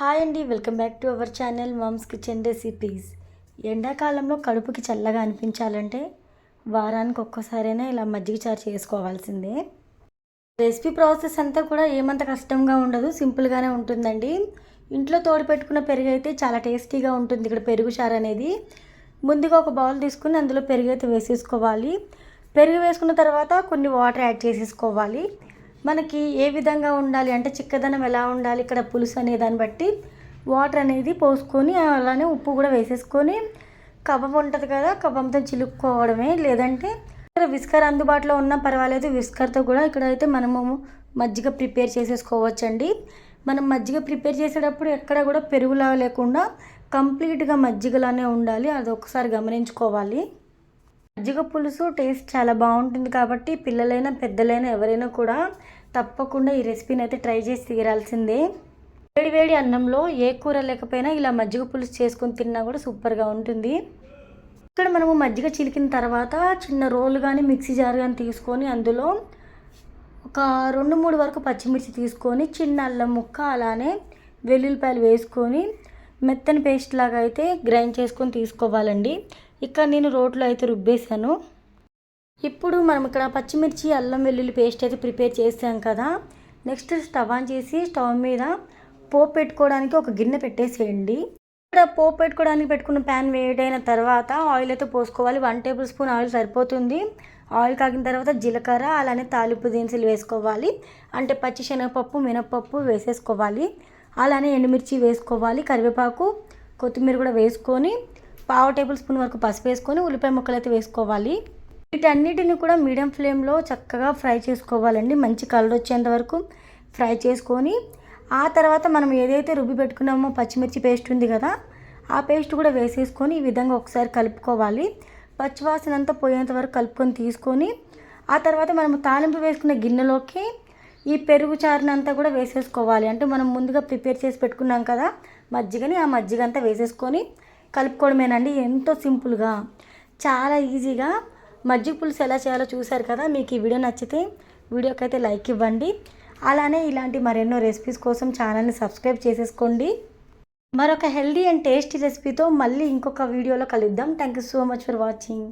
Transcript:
Hi అండి welcome back to our channel moms kitchen recipes. ఎండాకాలంలో కడుపుకి చల్లగా అనిపించాలంటే వారానికి ఒక్కసారైనా ఇలా మజ్జిగ చారు చేసుకోవాల్సిందే. రెసిపీ ప్రాసెస్ అంతా కూడా ఏమంత కష్టంగా ఉండదు సింపుల్గానే ఉంటుందండి. ఇంట్లో తోడు పెట్టుకున్న పెరుగు అయితే చాలా టేస్టీగా ఉంటుంది ఇక్కడ పెరుగు చారు అనేది. ముందుగా ఒక బౌల్ తీసుకుని అందులో పెరుగు అయితే వేసేసుకోవాలి. పెరుగు వేసుకున్న తర్వాత కొన్ని వాటర్ యాడ్ చేసేసుకోవాలి. మనకి ఏ విధంగా ఉండాలి? అంటే చిక్కదనం ఎలా ఉండాలి? ఇక్కడ పులుసు అనే దాన్ని బట్టి వాటర్ అనేది పోసుకొని అలానే ఉప్పు కూడా వేసేసుకొని కబం ఉంటుంది కదా కబంతో చిలుక్కోవడమే. లేదంటే ఇక్కడ విస్కర్ అందుబాటులో ఉన్నా పర్వాలేదు. విస్కర్తో కూడా ఇక్కడైతే మనము మజ్జిగ ప్రిపేర్ చేసేసుకోవచ్చండి. మనం మజ్జిగ ప్రిపేర్ చేసేటప్పుడు ఎక్కడ కూడా పెరుగులా లేకుండా కంప్లీట్గా మజ్జిగలానే ఉండాలి. అది ఒకసారి గమనించుకోవాలి. మజ్జిగ పులుసు టేస్ట్ చాలా బాగుంటుంది కాబట్టి పిల్లలైనా పెద్దలైనా ఎవరైనా కూడా తప్పకుండా ఈ రెసిపీని అయితే ట్రై చేసి తీరాల్సిందే. వేడి వేడి అన్నంలో ఏ కూర లేకపోయినా ఇలా మజ్జిగ పులుసు చేసుకొని తిన్నా కూడా సూపర్గా ఉంటుంది. ఇక్కడ మనము మజ్జిగ చిలికిన తర్వాత చిన్న రోలు కానీ మిక్సీ జార్ కానీ తీసుకొని అందులో ఒక రెండు మూడు వరకు పచ్చిమిర్చి తీసుకొని చిన్న అల్లం ముక్క అలానే వెల్లుల్లిపాయలు వేసుకొని మెత్తని పేస్ట్ లాగా అయితే గ్రైండ్ చేసుకొని తీసుకోవాలండి. ఇక్కడ నేను రోట్లో అయితే రుబ్బేశాను. ఇప్పుడు మనం ఇక్కడ పచ్చిమిర్చి అల్లం వెల్లుల్లి పేస్ట్ అయితే ప్రిపేర్ చేసాం కదా. నెక్స్ట్ స్టవ్ ఆన్ చేసి స్టవ్ మీద పోపు పెట్టుకోవడానికి ఒక గిన్నె పెట్టేసేయండి. ఇక్కడ పోపు పెట్టుకోవడానికి పెట్టుకున్న ప్యాన్ వేడైన తర్వాత ఆయిల్ అయితే పోసుకోవాలి. వన్ టేబుల్ స్పూన్ ఆయిల్ సరిపోతుంది. ఆయిల్ కాగిన తర్వాత జీలకర్ర అలానే తాలింపు దినుసులు వేసుకోవాలి. అంటే పచ్చి శనగపప్పు మినపప్పు వేసేసుకోవాలి. అలానే ఎండుమిర్చి వేసుకోవాలి. కరివేపాకు కొత్తిమీర కూడా వేసుకొని పావు టేబుల్ స్పూన్ వరకు పసుపు వేసుకొని ఉల్లిపాయ ముక్కలు అయితే వేసుకోవాలి. వీటన్నిటిని కూడా మీడియం ఫ్లేమ్లో చక్కగా ఫ్రై చేసుకోవాలండి. మంచి కలర్ వచ్చేంత వరకు ఫ్రై చేసుకొని ఆ తర్వాత మనం ఏదైతే రుబ్బి పెట్టుకున్నామో పచ్చిమిర్చి పేస్ట్ ఉంది కదా ఆ పేస్ట్ కూడా వేసేసుకొని ఈ విధంగా ఒకసారి కలుపుకోవాలి. పచ్చివాసన అంతా పోయేంత వరకు కలుపుకొని తీసుకొని ఆ తర్వాత మనం తాలింపు వేసుకున్న గిన్నెలోకి ఈ పెరుగు చారునంతా కూడా వేసేసుకోవాలి. అంటే మనం ముందుగా ప్రిపేర్ చేసి పెట్టుకున్నాం కదా మజ్జిగని ఆ మజ్జిగ అంతా వేసేసుకొని కలుపుకోవడమేనండి. ఎంతో సింపుల్గా చాలా ఈజీగా మజ్జిగ పులుసు ఎలా చేయాలో చూశారు కదా మీకు ఈ వీడియో నచ్చితే వీడియోకి అయితే లైక్ ఇవ్వండి. అలానే ఇలాంటి మరెన్నో రెసిపీస్ కోసం ఛానల్ని సబ్స్క్రైబ్ చేసేసుకోండి. మరొక హెల్దీ అండ్ టేస్టీ రెసిపీతో మళ్ళీ ఇంకొక వీడియోలో కలుద్దాం. Thank you so much for watching.